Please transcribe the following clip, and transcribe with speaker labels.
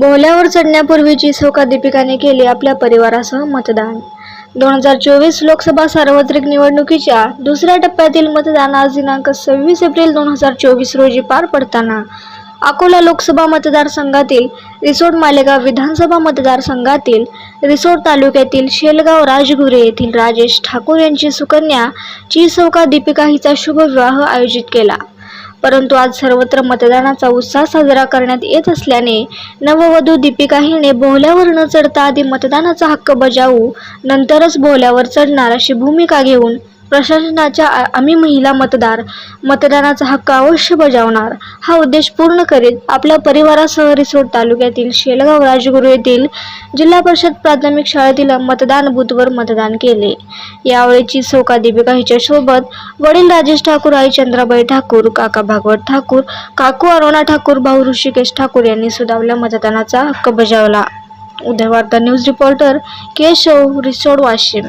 Speaker 1: बोहल्यावर चढण्यापूर्वीची सौका दीपिकाने केली आपल्या परिवारासह मतदान. दोन हजार चोवीस लोकसभा सार्वत्रिक निवडणुकीच्या दुसऱ्या टप्प्यातील मतदान आज दिनांक सव्वीस एप्रिल दोन हजार चोवीस रोजी पार पडताना अकोला लोकसभा मतदारसंघातील रिसोड मालेगाव विधानसभा मतदारसंघातील रिसोड तालुक्यातील शेलगाव राजगुरे येथील राजेश ठाकूर यांची सुकन्या ची सौका दीपिका हिचा शुभविवाह आयोजित केला. परंतु आज सर्वत्र मतदानाचा उत्साह साजरा करण्यात येत असल्याने नववधू दीपिका हिने बोहल्यावर न चढता आधी मतदानाचा हक्क बजावू नंतरच बोहल्यावर चढणार अशी भूमिका घेऊन प्रशासनाच्या आ- आम्ही महिला मतदार मतदानाचा हक्क अवश्य बजावणार. हा उद्देश पूर्ण करीत आपल्या परिवारासह रिसोड तालुक्यातील शेलगाव राजगुरू येथील जिल्हा परिषद प्राथमिक शाळेतील मतदान बूथवर मतदान केले. यावेळीची सौका दीपिका हिच्यासोबत वडील राजेश ठाकूर आई चंद्राबाई ठाकूर काका भागवत ठाकूर काकू अरुणा ठाकूर भाऊ ऋषिकेश ठाकूर यांनी सुदावल्या मतदानाचा हक्क बजावला. Udayvarta news reporter Keshav Risod Washim.